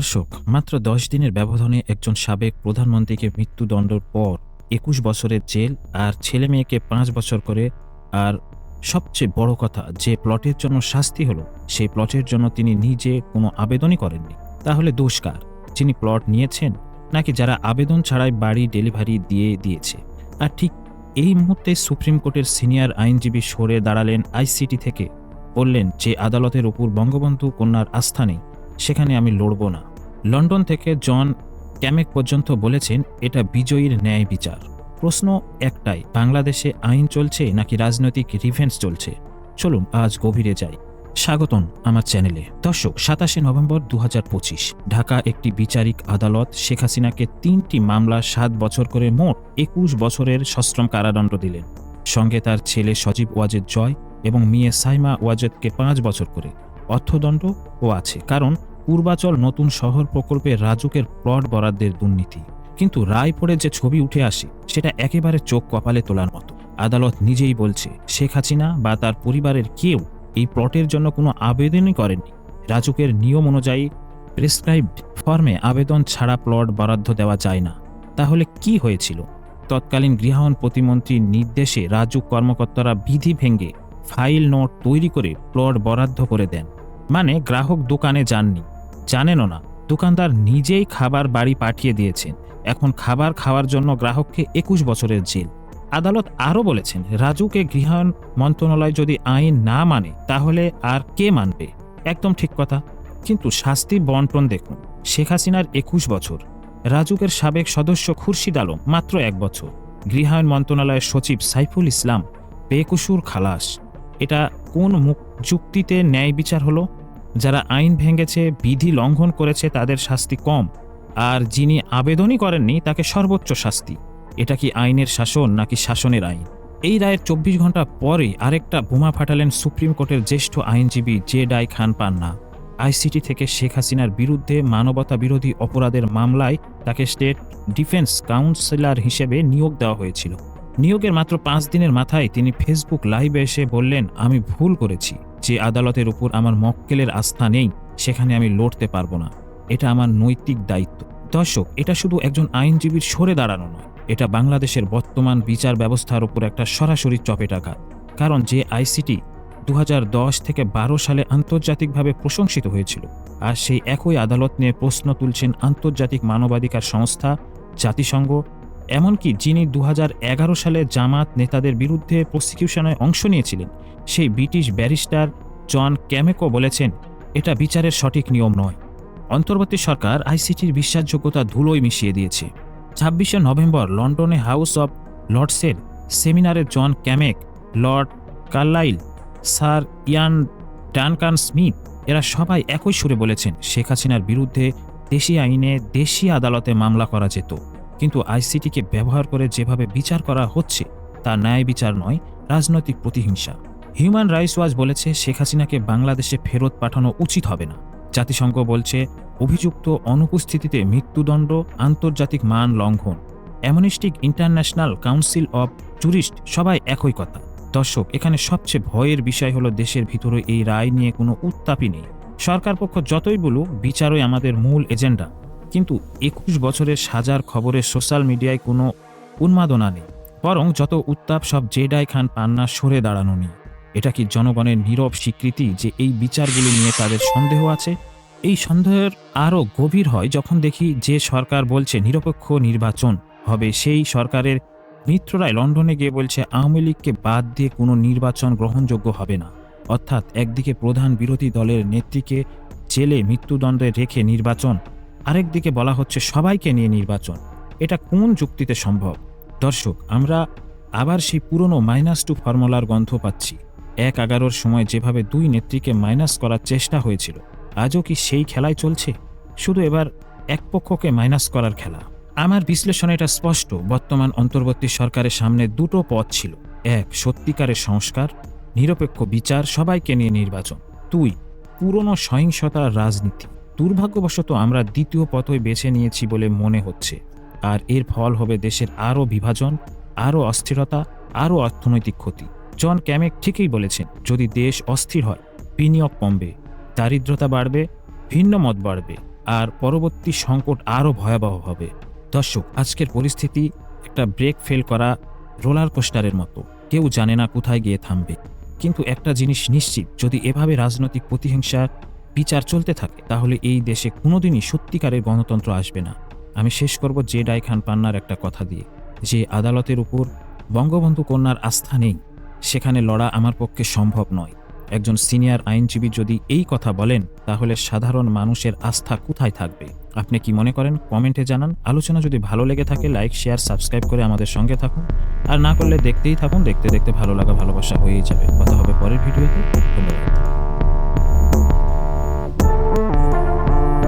দর্শক, মাত্র দশ দিনের ব্যবধানে একজন সাবেক প্রধানমন্ত্রীকে মৃত্যুদণ্ডর পর একুশ বছরের জেল আর ছেলে মেয়েকে পাঁচ বছর করে। আর সবচেয়ে বড় কথা, যে প্লটের জন্য শাস্তি হলো, সেই প্লটের জন্য তিনি নিজে কোনো আবেদনই করেননি। তাহলে দোষ কার? যিনি প্লট নিয়েছেন, নাকি যারা আবেদন ছাড়াই বাড়ি ডেলিভারি দিয়ে দিয়েছে? আর ঠিক এই মুহূর্তে সুপ্রিম কোর্টের সিনিয়র আইনজীবী সরে দাঁড়ালেন আইসিটি থেকে। বললেন যে আদালতের উপর বঙ্গবন্ধু কন্যার আস্থা নেই, সেখানে আমি লড়ব না। লন্ডন থেকে জন ক্যামেক পর্যন্ত বলেছেন, এটা বিজয়ীর ন্যায় বিচার। প্রশ্ন একটাই, বাংলাদেশে আইন চলছে নাকি রাজনৈতিক রিভেন্স চলছে? চলুন আজ গভীরে যাই। স্বাগতম আমার চ্যানেলে। দর্শক, সাতাশে নভেম্বর দু হাজার পঁচিশ, ঢাকা একটি বিচারিক আদালত শেখ হাসিনাকে তিনটি মামলা সাত বছর করে মোট একুশ বছরের সশ্রম কারাদণ্ড দিলেন। সঙ্গে তার ছেলে সজীব ওয়াজেদ জয় এবং মেয়ে সাইমা ওয়াজেদকে পাঁচ বছর করে অর্থদণ্ডও আছে। কারণ পূর্বাচল নতুন শহর প্রকল্পে রাজুকের প্লট বরাদ্দের দুর্নীতি। কিন্তু রায় পড়ে যে ছবি উঠে আসে, সেটা একেবারে চোখ কপালে তোলার মতো। আদালত নিজেই বলছে, শেখ হাসিনা বা তার পরিবারের কেউ এই প্লটের জন্য কোনো আবেদনই করেননি। রাজুকের নিয়ম অনুযায়ী প্রেসক্রাইবড ফর্মে আবেদন ছাড়া প্লট বরাদ্দ দেওয়া যায় না। তাহলে কি হয়েছিল? তৎকালীন গৃহায়ণ প্রতিমন্ত্রীর নির্দেশে রাজুক কর্মকর্তারা বিধি ভেঙে ফাইল নোট তৈরি করে প্লট বরাদ্দ করে দেন। মানে গ্রাহক দোকানে যাননি। জানেনও না। দোকানদার নিজেই খাবার বাড়ি পাঠিয়ে দিয়েছেন। এখন খাবার খাওয়ার জন্য গ্রাহককে একুশ বছরের জেল। আদালত আরও বলেছেন, রাজুকে গৃহায়ণ মন্ত্রণালয় যদি আইন না মানে তাহলে আর কে মানবে? একদম ঠিক কথা। কিন্তু শাস্তি বন্টন দেখুন, শেখ হাসিনার একুশ বছর। রাজুকের সাবেক সদস্য খুরশিদ আলম মাত্র এক বছর। গৃহায়ণ মন্ত্রণালয়ের সচিব সাইফুল ইসলাম বেকসুর খালাস। এটা কোন মুখ যুক্তিতে ন্যায় বিচার হলো? যারা আইন ভেঙেছে, বিধি লঙ্ঘন করেছে, তাদের শাস্তি কম। আর যিনি আবেদনই করেননি, তাকে সর্বোচ্চ শাস্তি। এটা কি আইনের শাসন, নাকি শাসনের আইন? এই রায়ের চব্বিশ ঘণ্টা পরে আরেকটা বোমা ফাটালেন সুপ্রিম কোর্টের জ্যেষ্ঠ আইনজীবী Z I Khan Panna. ICT থেকে শেখ হাসিনার বিরুদ্ধে মানবতা বিরোধী অপরাধের মামলায় তাকে স্টেট ডিফেন্স কাউন্সিলর হিসেবে নিয়োগ দেওয়া হয়েছিল। নিয়োগের মাত্র পাঁচ দিনের মাথায় তিনি ফেসবুক লাইভে এসে বললেন, আমি ভুল করেছি। যে আদালতের উপর আমার মক্কেলের আস্থা নেই, সেখানে আমি লড়তে পারব না। এটা আমার নৈতিক দায়িত্ব। দর্শক, এটা শুধু একজন আইনজীবীর সরে দাঁড়ানো নয়। এটা বাংলাদেশের বর্তমান বিচার ব্যবস্থার উপর একটা সরাসরি চপেটাঘাত কারণ যে আইসিটি দু হাজার দশ থেকে বারো সালে আন্তর্জাতিকভাবে প্রশংসিত হয়েছিল, আর সেই একই আদালত নিয়ে প্রশ্ন তুলছেন আন্তর্জাতিক মানবাধিকার সংস্থা, জাতিসংঘ এমনকি যিনি দু হাজার এগারো সালে জামাত নেতাদের বিরুদ্ধে প্রসিকিউশনে অংশ নিয়েছিলেন, সেই ব্রিটিশ ব্যারিস্টার জন ক্যামেকো বলেছেন, এটা বিচারের সঠিক নিয়ম নয়। অন্তর্বর্তী সরকার আইসিটির বিশ্বাসযোগ্যতা ধুলোয় মিশিয়ে দিয়েছে। ছাব্বিশে নভেম্বর লন্ডনে হাউস অব লর্ডসের সেমিনারে John Cammack, Lord Carlile, Sir Iain Duncan Smith, এরা সবাই একই সুরে বলেছেন, শেখ হাসিনার বিরুদ্ধে দেশি আইনে দেশি আদালতে মামলা করা যেত। কিন্তু আইসিটিকে ব্যবহার করে যেভাবে বিচার করা হচ্ছে, তা ন্যায় বিচার নয়, রাজনৈতিক প্রতিহিংসা। হিউম্যান রাইটস ওয়াচ বলেছে, শেখ হাসিনাকে বাংলাদেশে ফেরত পাঠানো উচিত হবে না। জাতিসংঘ বলছে, অভিযুক্ত অনুপস্থিতিতে মৃত্যুদণ্ড, আন্তর্জাতিক মান লঙ্ঘন। Amnesty International council of tourist সবাই একই কথা। দর্শক, এখানে সবচেয়ে ভয়ের বিষয় হলো দেশের ভিতরে এই রায় নিয়ে কোনো উত্তাপই নেই। সরকার পক্ষ যতই বলুক, বিচারই আমাদের মূল এজেন্ডা। কিন্তু একুশ বছরের সাজার খবরে সোশ্যাল মিডিয়ায় কোনো উন্মাদনা নেই। বরং যত উত্তাপ, সব জেডাই খান পান্না সরে দাঁড়ানো নেই। এটা কি জনগণের নীরব স্বীকৃতি যে এই বিচারগুলি নিয়ে তাদের সন্দেহ আছে? এই সন্দেহের আরও গভীর হয় যখন দেখি যে সরকার বলছে নিরপেক্ষ নির্বাচন হবে, সেই সরকারের মিত্ররাই লন্ডনে গিয়ে বলছে আওয়ামী লীগকে বাদ দিয়ে কোনো নির্বাচন গ্রহণযোগ্য হবে না। অর্থাৎ একদিকে প্রধান বিরোধী দলের নেত্রীকে জেলে মৃত্যুদণ্ডে রেখে নির্বাচন আরেকদিকে বলা হচ্ছে সবাইকে নিয়ে নির্বাচন। এটা কোন যুক্তিতে সম্ভব? দর্শক, আমরা আবার সেই পুরনো মাইনাস টু ফর্মুলার গন্ধ পাচ্ছি। এক এগারোর সময় যেভাবে দুই নেত্রীকে মাইনাস করার চেষ্টা হয়েছিল, আজও কি সেই খেলায় চলছে? শুধু এবার এক পক্ষকে মাইনাস করার খেলা। আমার বিশ্লেষণে এটা স্পষ্ট, বর্তমান অন্তর্বর্তী সরকারের সামনে দুটো পথ ছিল। এক, সত্যিকারের সংস্কার, নিরপেক্ষ বিচার, সবাইকে নিয়ে নির্বাচন। দুই, পুরনো সহিংসতার রাজনীতি। দুর্ভাগ্যবশত আমরা দ্বিতীয় পথই বেছে নিয়েছি বলে মনে হচ্ছে। আর এর ফল হবে দেশের আরও বিভাজন, আরও অস্থিরতা, আরও অর্থনৈতিক ক্ষতি। জন ক্যামেক ঠিকই বলেছেন, যদি দেশ অস্থির হয়, বিনিয়োগ কমবে, দারিদ্রতা বাড়বে, ভিন্ন মত বাড়বে, আর পরবর্তী সংকট আরও ভয়াবহ হবে। দর্শক, আজকের পরিস্থিতি, একটা ব্রেক ফেল করা রোলার কোস্টারের মতো। কেউ জানে না কোথায় গিয়ে থামবে। কিন্তু একটা জিনিস নিশ্চিত, যদি এভাবে রাজনৈতিক প্রতিহিংসা বিচার চলতে থাকে, তাহলে এই দেশে কোনোদিনই সত্যিকারের গণতন্ত্র আসবে না। আমি শেষ করব জে ডাই খান পান্নার একটা কথা দিয়ে, যে আদালতের উপর বঙ্গবন্ধু কন্যার আস্থা নেই, সেখানে লড়া আমার পক্ষে সম্ভব নয়। একজন সিনিয়র আইনজীবী যদি এই কথা বলেন, তাহলে সাধারণ মানুষের আস্থা কোথায় থাকবে? আপনি কি মনে করেন? কমেন্টে জানান। আলোচনা যদি ভালো লেগে থাকে, লাইক, শেয়ার, সাবস্ক্রাইব করে আমাদের সঙ্গে থাকুন। আর না করলে দেখতেই থাকুন, দেখতে দেখতে ভালো লাগা, ভালোবাসা হয়েই যাবে। কথা হবে পরের ভিডিওতে। ধন্যবাদ।